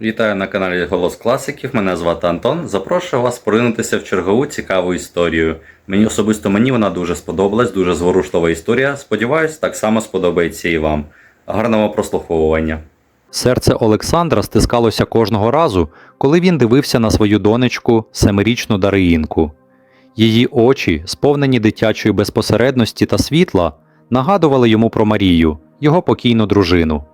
Вітаю на каналі Голос Класиків. Мене звати Антон. Запрошую вас поринутися в чергову цікаву історію. Мені особисто мені вона дуже сподобалась, дуже зворушлива історія. Сподіваюсь, так само сподобається і вам. Гарного прослуховування. Серце Олександра стискалося кожного разу, коли він дивився на свою донечку, семирічну Дариїнку. Її очі, сповнені дитячої безпосередності та світла, нагадували йому про Марію, його покійну дружину.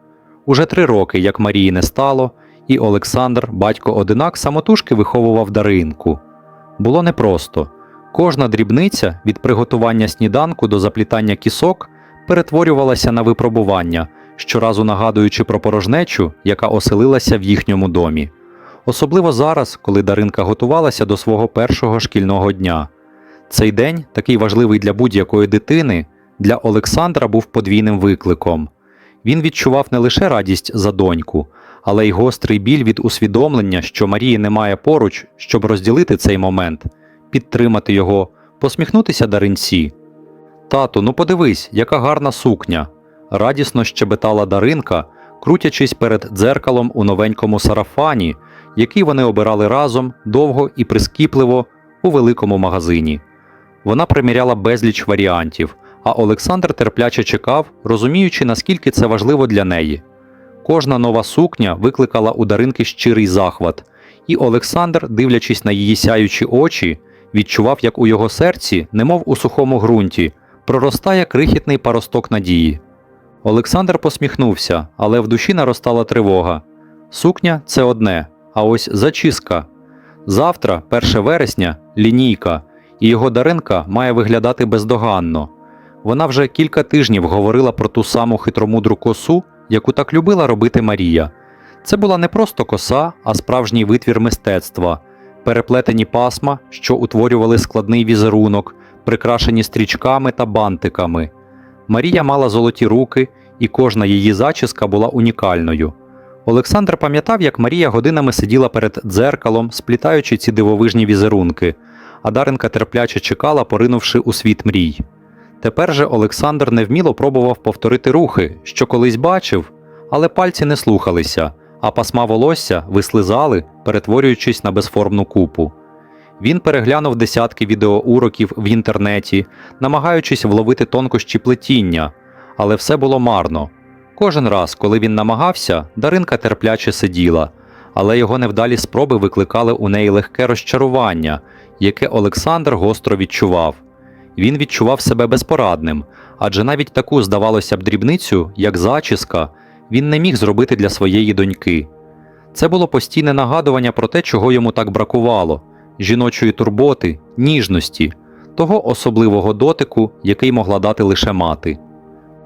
Уже три роки, як Марії не стало, і Олександр, батько одинак, самотужки виховував Даринку. Було непросто. Кожна дрібниця від приготування сніданку до заплітання кісок перетворювалася на випробування, щоразу нагадуючи про порожнечу, яка оселилася в їхньому домі. Особливо зараз, коли Даринка готувалася до свого першого шкільного дня. Цей день, такий важливий для будь-якої дитини, для Олександра був подвійним викликом. Він відчував не лише радість за доньку, але й гострий біль від усвідомлення, що Марії немає поруч, щоб розділити цей момент, підтримати його, посміхнутися Даринці. Тату, ну подивись, яка гарна сукня. радісно щебетала Даринка, крутячись перед дзеркалом у новенькому сарафані, який вони обирали разом довго і прискіпливо у великому магазині. Вона приміряла безліч варіантів, а Олександр терпляче чекав, розуміючи, наскільки це важливо для неї. Кожна нова сукня викликала у Даринки щирий захват, і Олександр, дивлячись на її сяючі очі, відчував, як у його серці, немов у сухому ґрунті, проростає крихітний паросток надії. Олександр посміхнувся, але в душі наростала тривога. Сукня це одне, а ось зачіска. Завтра, 1 вересня, лінійка, і його Даринка має виглядати бездоганно. Вона вже кілька тижнів говорила про ту саму хитромудру косу, яку так любила робити Марія. Це була не просто коса, а справжній витвір мистецтва, переплетені пасма, що утворювали складний візерунок, прикрашені стрічками та бантиками. Марія мала золоті руки, і кожна її зачіска була унікальною. Олександр пам'ятав, як Марія годинами сиділа перед дзеркалом, сплітаючи ці дивовижні візерунки, а Даринка терпляче чекала, поринувши у світ мрій. Тепер же Олександр невміло пробував повторити рухи, що колись бачив, але пальці не слухалися, а пасма волосся вислизали, перетворюючись на безформну купу. Він переглянув десятки відеоуроків в інтернеті, намагаючись вловити тонкощі плетіння, але все було марно. Кожен раз, коли він намагався, Даринка терпляче сиділа, але його невдалі спроби викликали у неї легке розчарування, яке Олександр гостро відчував. Він відчував себе безпорадним, адже навіть таку, здавалося б, дрібницю, як зачіска, він не міг зробити для своєї доньки. Це було постійне нагадування про те, чого йому так бракувало жіночої турботи, ніжності, того особливого дотику, який могла дати лише мати.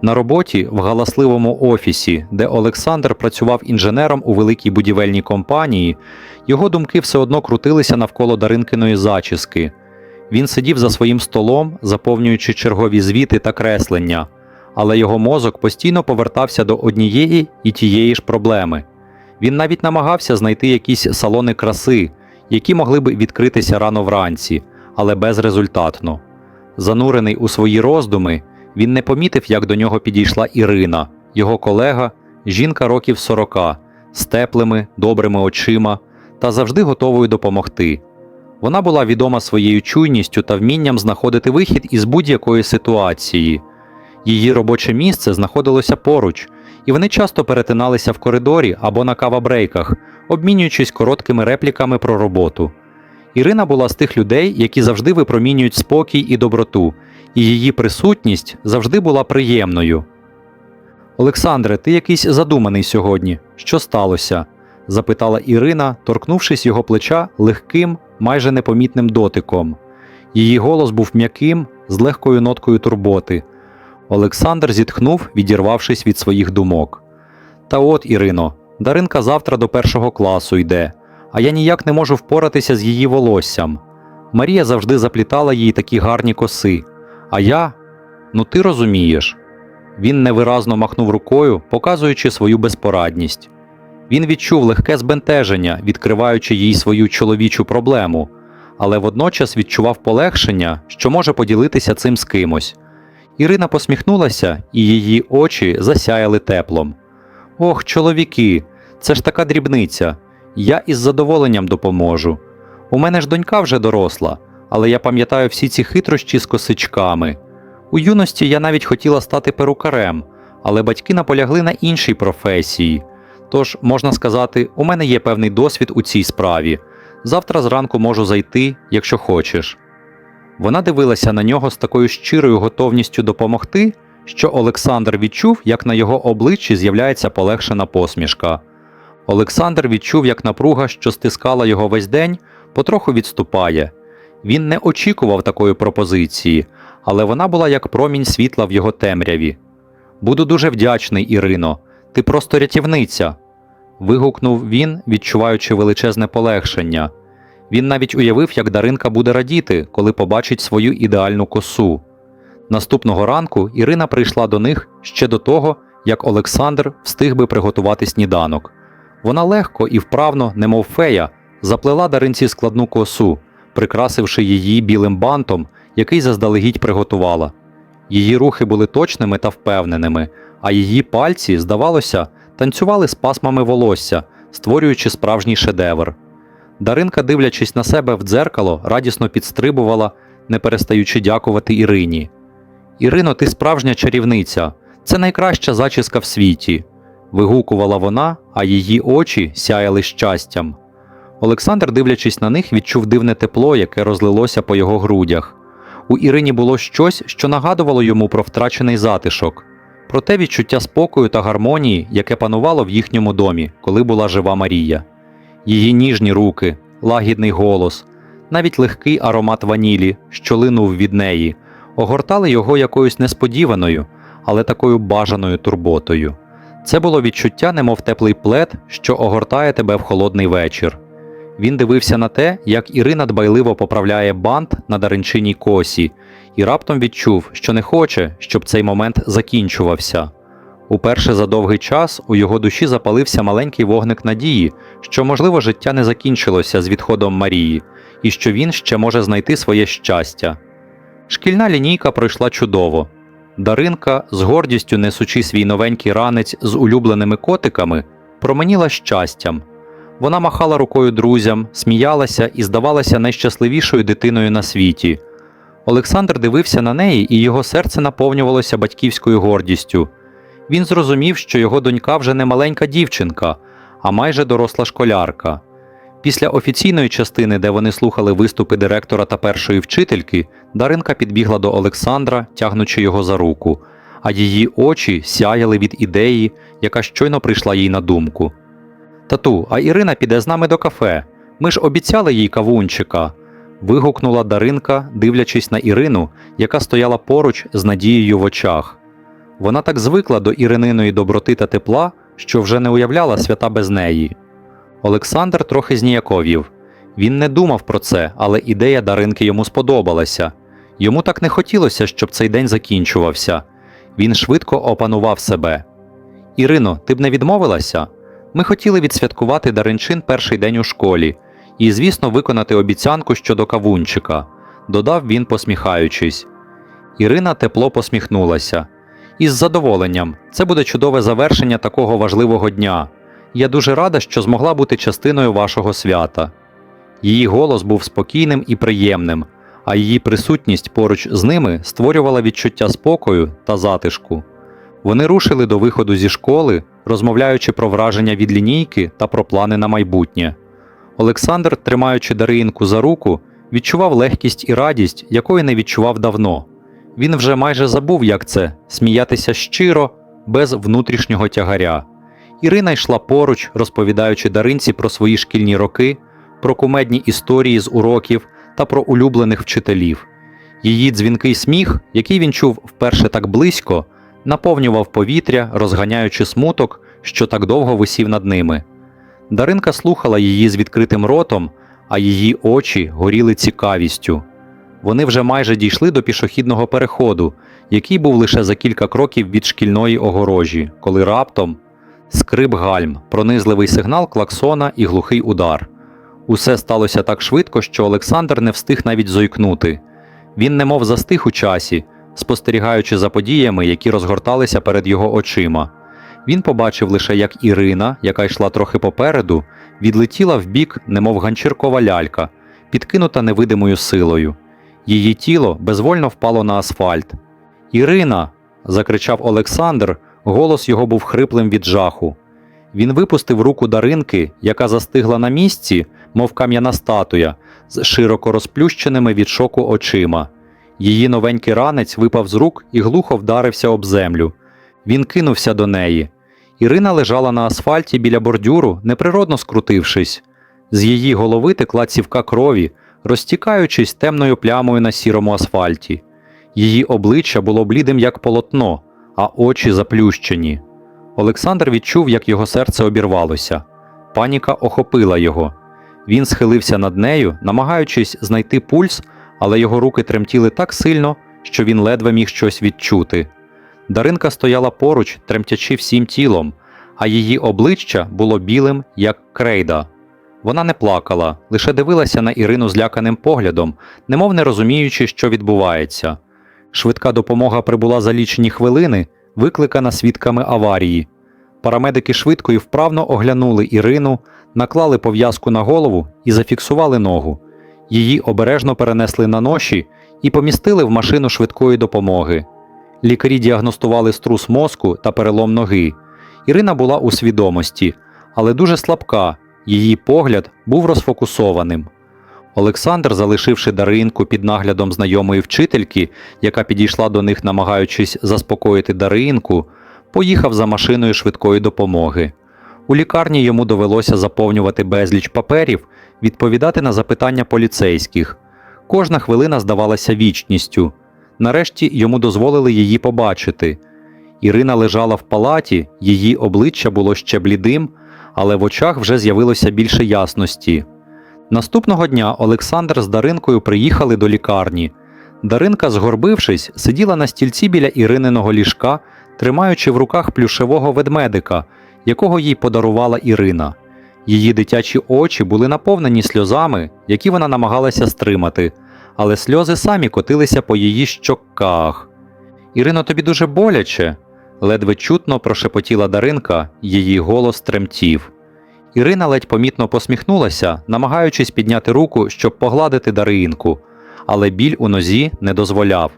На роботі в галасливому офісі, де Олександр працював інженером у великій будівельній компанії, його думки все одно крутилися навколо Даринкиної зачіски. Він сидів за своїм столом, заповнюючи чергові звіти та креслення, але його мозок постійно повертався до однієї і тієї ж проблеми. Він навіть намагався знайти якісь салони краси, які могли б відкритися рано вранці, але безрезультатно. Занурений у свої роздуми, він не помітив, як до нього підійшла Ірина, його колега, жінка років 40, з теплими, добрими очима та завжди готовою допомогти. Вона була відома своєю чуйністю та вмінням знаходити вихід із будь-якої ситуації. Її робоче місце знаходилося поруч, і вони часто перетиналися в коридорі або на кавабрейках, обмінюючись короткими репліками про роботу. Ірина була з тих людей, які завжди випромінюють спокій і доброту, і її присутність завжди була приємною. Олександре, ти якийсь задуманий сьогодні. Що сталося? запитала Ірина, торкнувшись його плеча легким, майже непомітним дотиком. Її голос був м'яким, з легкою ноткою турботи. Олександр зітхнув, відірвавшись від своїх думок. Та от, Ірино, Даринка завтра до першого класу йде, а я ніяк не можу впоратися з її волоссям. Марія завжди заплітала їй такі гарні коси. А я, ну ти розумієш. Він невиразно махнув рукою, показуючи свою безпорадність. Він відчув легке збентеження, відкриваючи їй свою чоловічу проблему, але водночас відчував полегшення, що може поділитися цим з кимось. Ірина посміхнулася, і її очі засяяли теплом. Ох, чоловіки, Це ж така дрібниця. Я із задоволенням допоможу. У мене ж донька вже доросла, але я пам'ятаю всі ці хитрощі з косичками. У юності я навіть хотіла стати перукарем, але батьки наполягли на іншій професії. Тож, можна сказати, у мене є певний досвід у цій справі. Завтра зранку можу зайти, якщо хочеш. Вона дивилася на нього з такою щирою готовністю допомогти, що Олександр відчув, як на його обличчі з'являється полегшена посмішка. Олександр відчув, як напруга, що стискала його весь день, потроху відступає. Він не очікував такої пропозиції, але вона була як промінь світла в його темряві. Буду дуже вдячний, Ірино, ти просто рятівниця. вигукнув він, відчуваючи величезне полегшення. Він навіть уявив, як Даринка буде радіти, коли побачить свою ідеальну косу. Наступного ранку Ірина прийшла до них ще до того, як Олександр встиг би приготувати сніданок. Вона легко і вправно, немов фея, заплела Даринці складну косу, прикрасивши її білим бантом, який заздалегідь приготувала. Її рухи були точними та впевненими, а її пальці, здавалося, танцювали з пасмами волосся, створюючи справжній шедевр. Даринка, дивлячись на себе в дзеркало, радісно підстрибувала, не перестаючи дякувати Ірині. Ірино, ти справжня чарівниця, це найкраща зачіска в світі. вигукувала вона, а її очі сяяли щастям. Олександр, дивлячись на них, відчув дивне тепло, яке розлилося по його грудях. У Ірині було щось, що нагадувало йому про втрачений затишок, про те відчуття спокою та гармонії, яке панувало в їхньому домі, коли була жива Марія. Її ніжні руки, лагідний голос, навіть легкий аромат ванілі, що линув від неї, огортали його якоюсь несподіваною, але такою бажаною турботою. Це було відчуття, немов теплий плед, що огортає тебе в холодний вечір. Він дивився на те, як Ірина дбайливо поправляє бант на даринчиній косі, і раптом відчув, що не хоче, щоб цей момент закінчувався. Уперше за довгий час у його душі запалився маленький вогник надії, що, можливо, життя не закінчилося з відходом Марії, і що він ще може знайти своє щастя. Шкільна лінійка пройшла чудово. Даринка, з гордістю несучи свій новенький ранець з улюбленими котиками, променіла щастям. Вона махала рукою друзям, сміялася і здавалася найщасливішою дитиною на світі. Олександр дивився на неї, і його серце наповнювалося батьківською гордістю. Він зрозумів, що його донька вже не маленька дівчинка, а майже доросла школярка. Після офіційної частини, де вони слухали виступи директора та першої вчительки, Даринка підбігла до Олександра, тягнучи його за руку, а її очі сяяли від ідеї, яка щойно прийшла їй на думку. Тату, а Ірина піде з нами до кафе. Ми ж обіцяли їй кавунчика. Вигукнула Даринка, дивлячись на Ірину, яка стояла поруч з надією в очах. Вона так звикла до Ірининої доброти та тепла, що вже не уявляла свята без неї. Олександр трохи зніяковів. Він не думав про це, але ідея Даринки йому сподобалася. Йому так не хотілося, щоб цей день закінчувався. Він швидко опанував себе. Ірино, ти б не відмовилася? Ми хотіли відсвяткувати Даринчин перший день у школі і, звісно, виконати обіцянку щодо кавунчика, додав він, посміхаючись. Ірина тепло посміхнулася. Із задоволенням, це буде чудове завершення такого важливого дня. Я дуже рада, що змогла бути частиною вашого свята. Її голос був спокійним і приємним, а її присутність поруч з ними створювала відчуття спокою та затишку. Вони рушили до виходу зі школи, розмовляючи про враження від лінійки та про плани на майбутнє. Олександр, тримаючи Даринку за руку, відчував легкість і радість, якої не відчував давно. Він вже майже забув, як це сміятися щиро, без внутрішнього тягаря. Ірина йшла поруч, розповідаючи Даринці про свої шкільні роки, про кумедні історії з уроків та про улюблених вчителів. Її дзвінкий сміх, який він чув вперше так близько, наповнював повітря, розганяючи смуток, що так довго висів над ними. Даринка слухала її з відкритим ротом, а її очі горіли цікавістю. Вони вже майже дійшли до пішохідного переходу, який був лише за кілька кроків від шкільної огорожі, коли раптом скрип гальм, пронизливий сигнал клаксона і глухий удар. Усе сталося так швидко, що Олександр не встиг навіть зойкнути. Він немов застиг у часі, спостерігаючи за подіями, які розгорталися перед його очима. Він побачив лише, як Ірина, яка йшла трохи попереду, відлетіла вбік, немов ганчіркова лялька, підкинута невидимою силою. Її тіло безвольно впало на асфальт. Ірина. закричав Олександр, голос його був хриплим від жаху. Він випустив руку Даринки, яка застигла на місці, мов кам'яна статуя, з широко розплющеними від шоку очима. Її новенький ранець випав з рук і глухо вдарився об землю. Він кинувся до неї. Ірина лежала на асфальті біля бордюру, неприродно скрутившись. З її голови текла цівка крові, розтікаючись темною плямою на сірому асфальті. Її обличчя було блідим, як полотно, а очі заплющені. Олександр відчув, як його серце обірвалося. Паніка охопила його. Він схилився над нею, намагаючись знайти пульс, але його руки тремтіли так сильно, що він ледве міг щось відчути. Даринка стояла поруч, тремтячи всім тілом, а її обличчя було білим, як крейда. Вона не плакала, лише дивилася на Ірину зляканим поглядом, немов не розуміючи, що відбувається. Швидка допомога прибула за лічені хвилини, викликана свідками аварії. Парамедики швидко і вправно оглянули Ірину, наклали пов'язку на голову і зафіксували ногу. Її обережно перенесли на ноші і помістили в машину швидкої допомоги. Лікарі діагностували струс мозку та перелом ноги. Ірина була у свідомості, але дуже слабка, її погляд був розфокусованим. Олександр, залишивши Даринку під наглядом знайомої вчительки, яка підійшла до них, намагаючись заспокоїти Даринку, поїхав за машиною швидкої допомоги. У лікарні йому довелося заповнювати безліч паперів, відповідати на запитання поліцейських. Кожна хвилина здавалася вічністю. Нарешті йому дозволили її побачити. Ірина лежала в палаті, її обличчя було ще блідим, але в очах вже з'явилося більше ясності. Наступного дня Олександр з Даринкою приїхали до лікарні. Даринка, згорбившись, сиділа на стільці біля Ірининого ліжка, тримаючи в руках плюшевого ведмедика, якого їй подарувала Ірина. Її дитячі очі були наповнені сльозами, які вона намагалася стримати, але сльози самі котилися по її щоках. Ірино, тобі дуже боляче, ледве чутно прошепотіла Даринка, її голос тремтів. Ірина ледь помітно посміхнулася, намагаючись підняти руку, щоб погладити Даринку, але біль у нозі не дозволяв.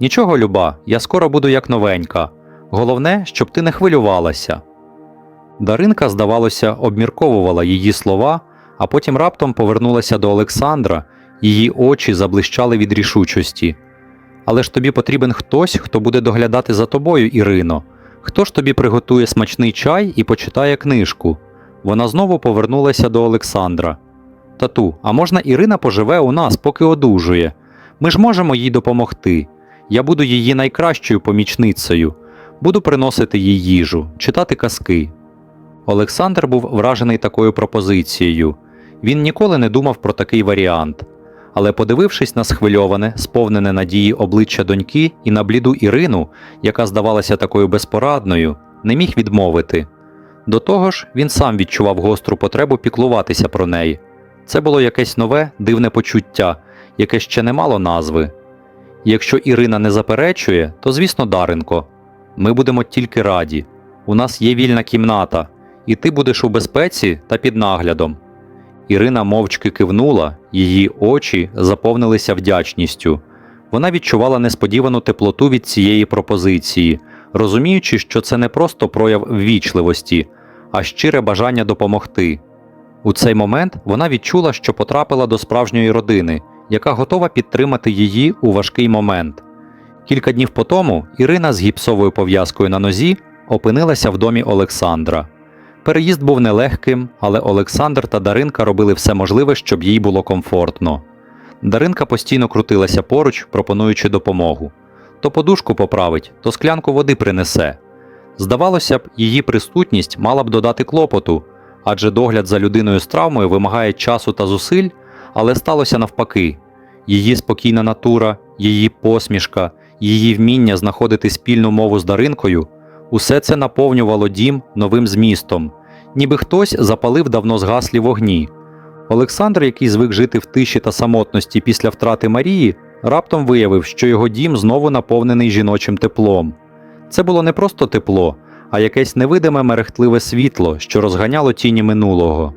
Нічого, люба, я скоро буду як новенька. Головне, щоб ти не хвилювалася. Даринка, здавалося, обмірковувала її слова, а потім раптом повернулася до Олександра, її очі заблищали від рішучості. Але ж тобі потрібен хтось, хто буде доглядати за тобою, Ірино. Хто ж тобі приготує смачний чай і почитає книжку? Вона знову повернулася до Олександра. Тату, а можна Ірина поживе у нас, поки одужує? Ми ж можемо їй допомогти. Я буду її найкращою помічницею, буду приносити їй їжу, читати казки. Олександр був вражений такою пропозицією. Він ніколи не думав про такий варіант. Але, подивившись на схвильоване, сповнене надії обличчя доньки і на бліду Ірину, яка здавалася такою безпорадною, не міг відмовити. До того ж, він сам відчував гостру потребу піклуватися про неї. Це було якесь нове, дивне почуття, яке ще не мало назви. Якщо Ірина не заперечує, то звісно, Даренко. Ми будемо тільки раді. У нас є вільна кімната, і ти будеш у безпеці та під наглядом. Ірина мовчки кивнула, її очі заповнилися вдячністю. Вона відчувала несподівану теплоту від цієї пропозиції, розуміючи, що це не просто прояв ввічливості, а щире бажання допомогти. У цей момент вона відчула, що потрапила до справжньої родини, яка готова підтримати її у важкий момент. Кілька днів по тому Ірина з гіпсовою пов'язкою на нозі опинилася в домі Олександра. Переїзд був нелегким, але Олександр та Даринка робили все можливе, щоб їй було комфортно. Даринка постійно крутилася поруч, пропонуючи допомогу. То подушку поправить, то склянку води принесе. Здавалося б, її присутність мала б додати клопоту, адже догляд за людиною з травмою вимагає часу та зусиль, але сталося навпаки. Її спокійна натура, її посмішка, її вміння знаходити спільну мову з Даринкою усе це наповнювало дім новим змістом, ніби хтось запалив давно згаслі вогні. Олександр, який звик жити в тиші та самотності після втрати Марії, раптом виявив, що його дім знову наповнений жіночим теплом. Це було не просто тепло, а якесь невидиме мерехтливе світло, що розганяло тіні минулого.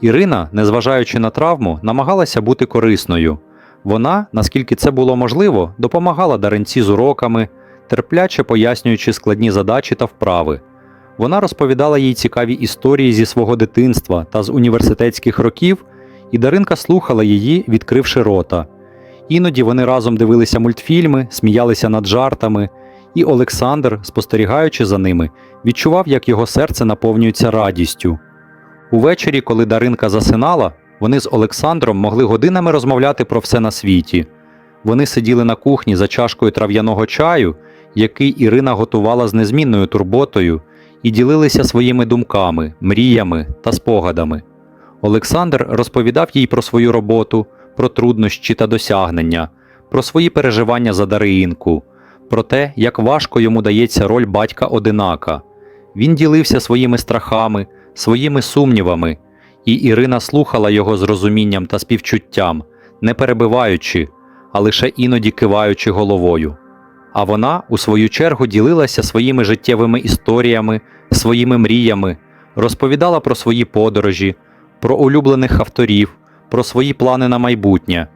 Ірина, незважаючи на травму, намагалася бути корисною. Вона, наскільки це було можливо, допомагала Даринці з уроками, терпляче пояснюючи складні задачі та вправи. Вона розповідала їй цікаві історії зі свого дитинства та з університетських років, і Даринка слухала її, відкривши рота. Іноді вони разом дивилися мультфільми, сміялися над жартами, і Олександр, спостерігаючи за ними, відчував, як його серце наповнюється радістю. Увечері, коли Даринка засинала, вони з Олександром могли годинами розмовляти про все на світі. Вони сиділи на кухні за чашкою трав'яного чаю, який Ірина готувала з незмінною турботою, і ділилися своїми думками, мріями та спогадами. Олександр розповідав їй про свою роботу, про труднощі та досягнення, про свої переживання за Дариїнку, про те, як важко йому дається роль батька-одинака. Він ділився своїми страхами, своїми сумнівами, і Ірина слухала його з розумінням та співчуттям, не перебиваючи, а лише іноді киваючи головою. А вона, у свою чергу, ділилася своїми життєвими історіями, своїми мріями, розповідала про свої подорожі, про улюблених авторів, про свої плани на майбутнє.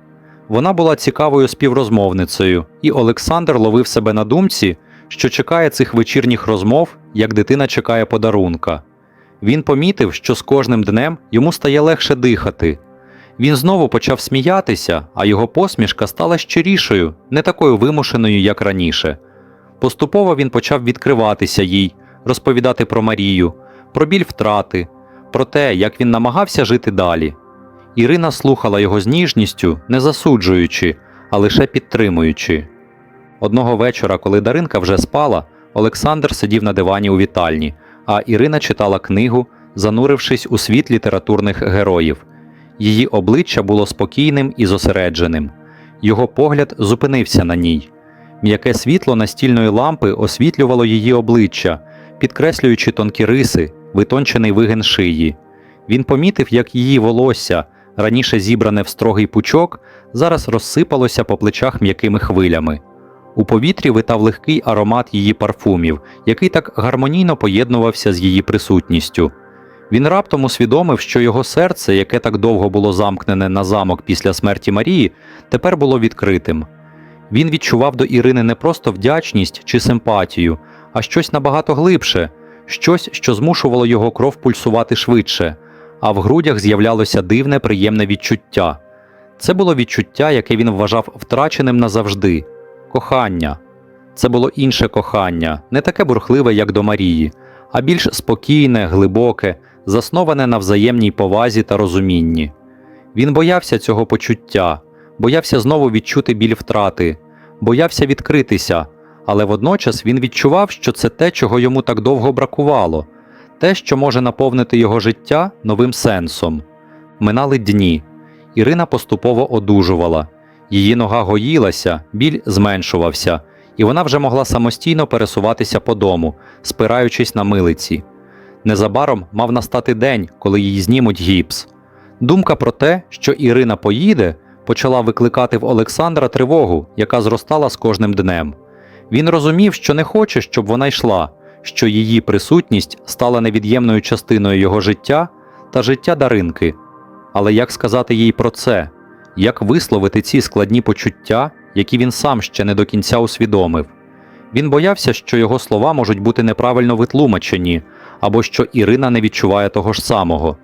Вона була цікавою співрозмовницею, і Олександр ловив себе на думці, що чекає цих вечірніх розмов, як дитина чекає подарунка. Він помітив, що з кожним днем йому стає легше дихати. Він знову почав сміятися, а його посмішка стала щирішою, не такою вимушеною, як раніше. Поступово він почав відкриватися їй, розповідати про Марію, про біль втрати, про те, як він намагався жити далі. Ірина слухала його з ніжністю, не засуджуючи, а лише підтримуючи. Одного вечора, коли Даринка вже спала, Олександр сидів на дивані у вітальні, а Ірина читала книгу, занурившись у світ літературних героїв. Її обличчя було спокійним і зосередженим. Його погляд зупинився на ній. М'яке світло настільної лампи освітлювало її обличчя, підкреслюючи тонкі риси, витончений вигин шиї. Він помітив, як її волосся, раніше зібране в строгий пучок, зараз розсипалося по плечах м'якими хвилями. У повітрі витав легкий аромат її парфумів, який так гармонійно поєднувався з її присутністю. Він раптом усвідомив, що його серце, яке так довго було замкнене на замок після смерті Марії, тепер було відкритим. Він відчував до Ірини не просто вдячність чи симпатію, а щось набагато глибше, щось, що змушувало його кров пульсувати швидше, а в грудях з'являлося дивне приємне відчуття. Це було відчуття, яке він вважав втраченим назавжди кохання. Це було інше кохання, не таке бурхливе, як до Марії, а більш спокійне, глибоке, засноване на взаємній повазі та розумінні. Він боявся цього почуття, боявся знову відчути біль втрати, боявся відкритися, але водночас він відчував, що це те, чого йому так довго бракувало, те, що може наповнити його життя новим сенсом. Минали дні. Ірина поступово одужувала. Її нога гоїлася, біль зменшувався, і вона вже могла самостійно пересуватися по дому, спираючись на милиці. Незабаром мав настати день, коли їй знімуть гіпс. Думка про те, що Ірина поїде, почала викликати в Олександра тривогу, яка зростала з кожним днем. Він розумів, що не хоче, щоб вона йшла, що її присутність стала невід'ємною частиною його життя та життя Даринки. Але як сказати їй про це? Як висловити ці складні почуття, які він сам ще не до кінця усвідомив? Він боявся, що його слова можуть бути неправильно витлумачені, або що Ірина не відчуває того ж самого.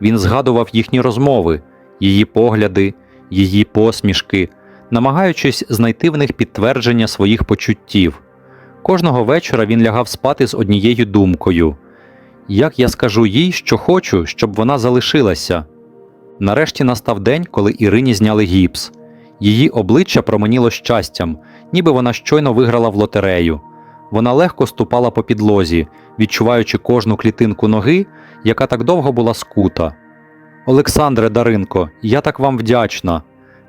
Він згадував їхні розмови, її погляди, її посмішки, намагаючись знайти в них підтвердження своїх почуттів. Кожного вечора він лягав спати з однією думкою як я скажу їй, що хочу, щоб вона залишилася. Нарешті настав день, коли Ірині зняли гіпс. Її обличчя променіло щастям, ніби вона щойно виграла в лотерею. Вона легко ступала по підлозі, відчуваючи кожну клітинку ноги, яка так довго була скута. Олександре Даринко, я так вам вдячна.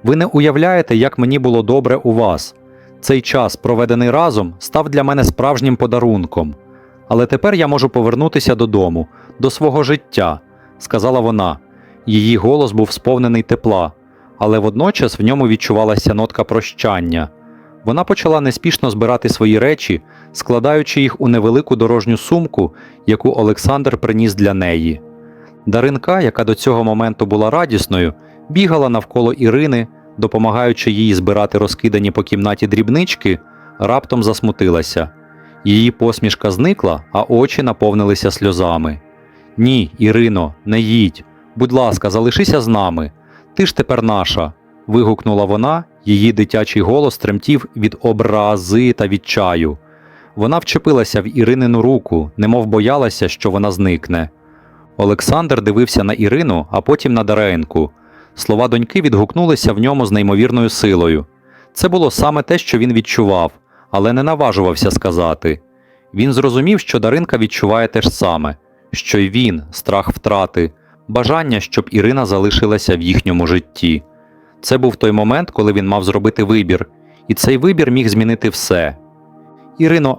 Ви не уявляєте, як мені було добре у вас. Цей час, проведений разом, став для мене справжнім подарунком. Але тепер я можу повернутися додому, до свого життя, сказала вона. Її голос був сповнений тепла, але водночас в ньому відчувалася нотка прощання. Вона почала неспішно збирати свої речі, складаючи їх у невелику дорожню сумку, яку Олександр приніс для неї. Даринка, яка до цього моменту була радісною, бігала навколо Ірини, допомагаючи їй збирати розкидані по кімнаті дрібнички, раптом засмутилася. Її посмішка зникла, а очі наповнилися сльозами. Ні, Ірино, не їдь. Будь ласка, залишися з нами. Ти ж тепер наша. вигукнула вона, її дитячий голос тремтів від образи та відчаю. Вона вчепилася в Іринину руку, немов боялася, що вона зникне. Олександр дивився на Ірину, а потім на Даренку. Слова доньки відгукнулися в ньому з неймовірною силою. Це було саме те, що він відчував, але не наважувався сказати. Він зрозумів, що Даринка відчуває те ж саме, що й він, страх втрати, бажання, щоб Ірина залишилася в їхньому житті. Це був той момент, коли він мав зробити вибір, і цей вибір міг змінити все. Ірино,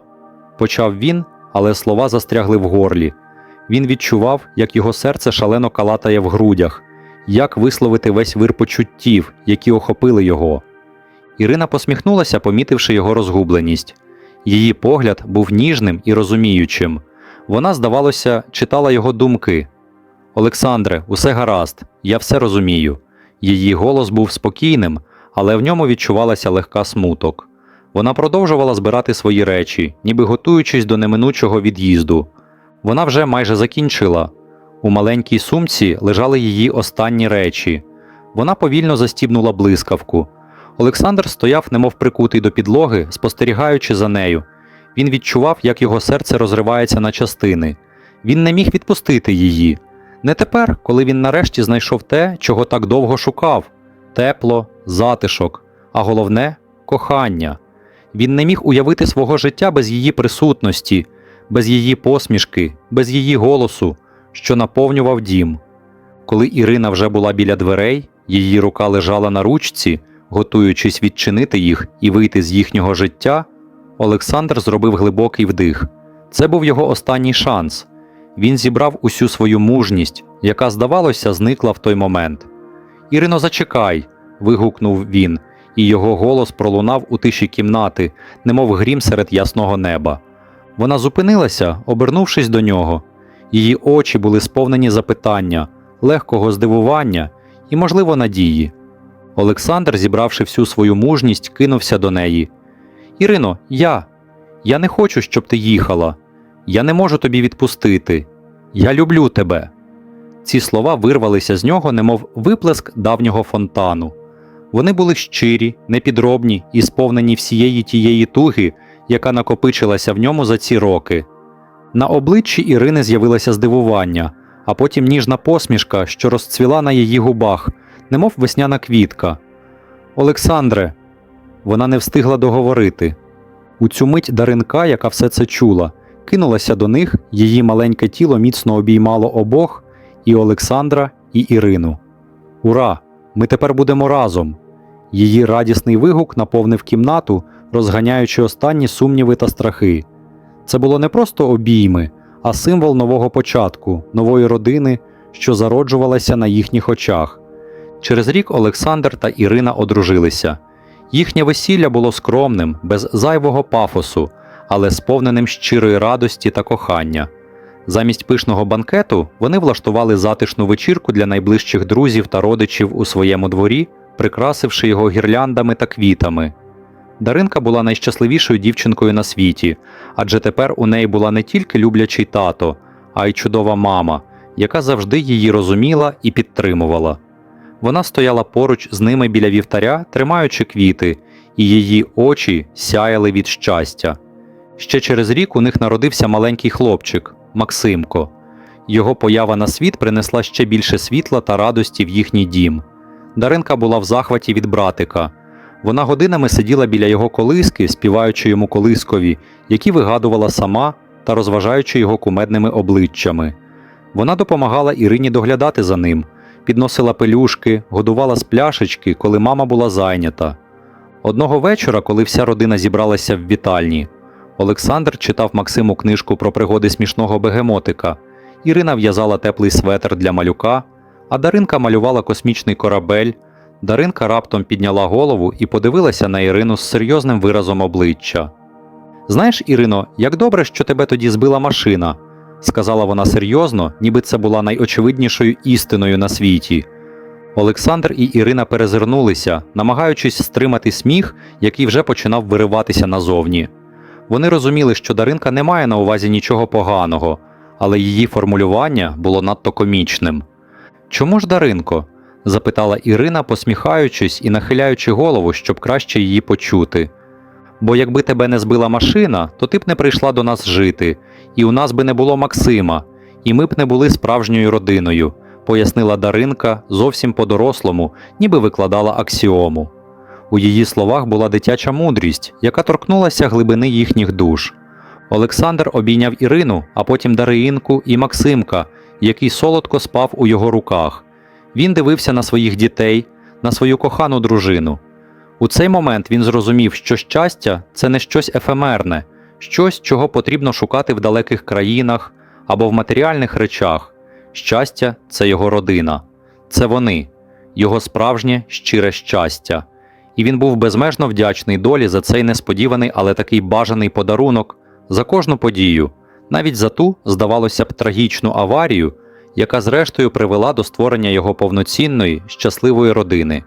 почав він, але слова застрягли в горлі. Він відчував, як його серце шалено калатає в грудях, як висловити весь вир почуттів, які охопили його. Ірина посміхнулася, помітивши його розгубленість. Її погляд був ніжним і розуміючим. Вона, здавалося, читала його думки. Олександре, усе гаразд, я все розумію. Її голос був спокійним, але в ньому відчувалася легка смуток. Вона продовжувала збирати свої речі, ніби готуючись до неминучого від'їзду. Вона вже майже закінчила. У маленькій сумці лежали її останні речі. Вона повільно застібнула блискавку. Олександр стояв, немов прикутий до підлоги, спостерігаючи за нею. Він відчував, як його серце розривається на частини. Він не міг відпустити її. Не тепер, коли він нарешті знайшов те, чого так довго шукав тепло, затишок, а головне кохання. Він не міг уявити свого життя без її присутності, без її посмішки, без її голосу, що наповнював дім. Коли Ірина вже була біля дверей, її рука лежала на ручці, готуючись відчинити їх і вийти з їхнього життя, Олександр зробив глибокий вдих. Це був його останній шанс. Він зібрав усю свою мужність, яка, здавалося, зникла в той момент. Ірино, зачекай. вигукнув він, і його голос пролунав у тиші кімнати, немов грім серед ясного неба. Вона зупинилася, обернувшись до нього. Її очі були сповнені запитання, легкого здивування і, можливо, надії. Олександр, зібравши всю свою мужність, кинувся до неї. Ірино, я. Я не хочу, щоб ти їхала. Я не можу тобі відпустити. Я люблю тебе. Ці слова вирвалися з нього, немов виплеск давнього фонтану. Вони були щирі, непідробні і сповнені всієї тієї туги, яка накопичилася в ньому за ці роки. На обличчі Ірини з'явилося здивування, а потім ніжна посмішка, що розцвіла на її губах, немов весняна квітка. Олександре, вона не встигла договорити. У цю мить Даринка, яка все це чула, кинулася до них, її маленьке тіло міцно обіймало обох і Олександра, і Ірину. Ура! Ми тепер будемо разом. Її радісний вигук наповнив кімнату, розганяючи останні сумніви та страхи. Це було не просто обійми, а символ нового початку, нової родини, що зароджувалася на їхніх очах. Через рік Олександр та Ірина одружилися. Їхнє весілля було скромним, без зайвого пафосу, але сповненим щирої радості та кохання. Замість пишного банкету вони влаштували затишну вечірку для найближчих друзів та родичів у своєму дворі, прикрасивши його гірляндами та квітами. Даринка була найщасливішою дівчинкою на світі, адже тепер у неї була не тільки люблячий тато, а й чудова мама, яка завжди її розуміла і підтримувала. Вона стояла поруч з ними біля вівтаря, тримаючи квіти, і її очі сяяли від щастя. Ще через рік у них народився маленький хлопчик Максимко. Його поява на світ принесла ще більше світла та радості в їхній дім. Даринка була в захваті від братика. Вона годинами сиділа біля його колиски, співаючи йому колискові, які вигадувала сама та розважаючи його кумедними обличчями. Вона допомагала Ірині доглядати за ним, підносила пелюшки, годувала з пляшечки, коли мама була зайнята. Одного вечора, коли вся родина зібралася в вітальні, Олександр читав Максиму книжку про пригоди смішного бегемотика. Ірина в'язала теплий светр для малюка, а Даринка малювала космічний корабель Даринка раптом підняла голову і подивилася на Ірину з серйозним виразом обличчя. Знаєш, Ірино, як добре, що тебе тоді збила машина, сказала вона серйозно, ніби це була найочевиднішою істиною на світі. Олександр і Ірина перезирнулися, намагаючись стримати сміх, який вже починав вириватися назовні. Вони розуміли, що Даринка не має на увазі нічого поганого, але її формулювання було надто комічним. Чому ж Даринко? запитала Ірина, посміхаючись і нахиляючи голову, щоб краще її почути. Бо якби тебе не збила машина, то ти б не прийшла до нас жити, і у нас би не було Максима, і ми б не були справжньою родиною, пояснила Даринка зовсім по-дорослому, ніби викладала аксіому. У її словах була дитяча мудрість, яка торкнулася глибини їхніх душ. Олександр обійняв Ірину, а потім Дариїнку і Максимка, який солодко спав у його руках. Він дивився на своїх дітей, на свою кохану дружину. У цей момент він зрозумів, що щастя це не щось ефемерне, щось, чого потрібно шукати в далеких країнах або в матеріальних речах. Щастя це його родина, це вони, його справжнє щире щастя. І він був безмежно вдячний долі за цей несподіваний, але такий бажаний подарунок, за кожну подію, навіть за ту, здавалося б, трагічну аварію, яка зрештою привела до створення його повноцінної, щасливої родини.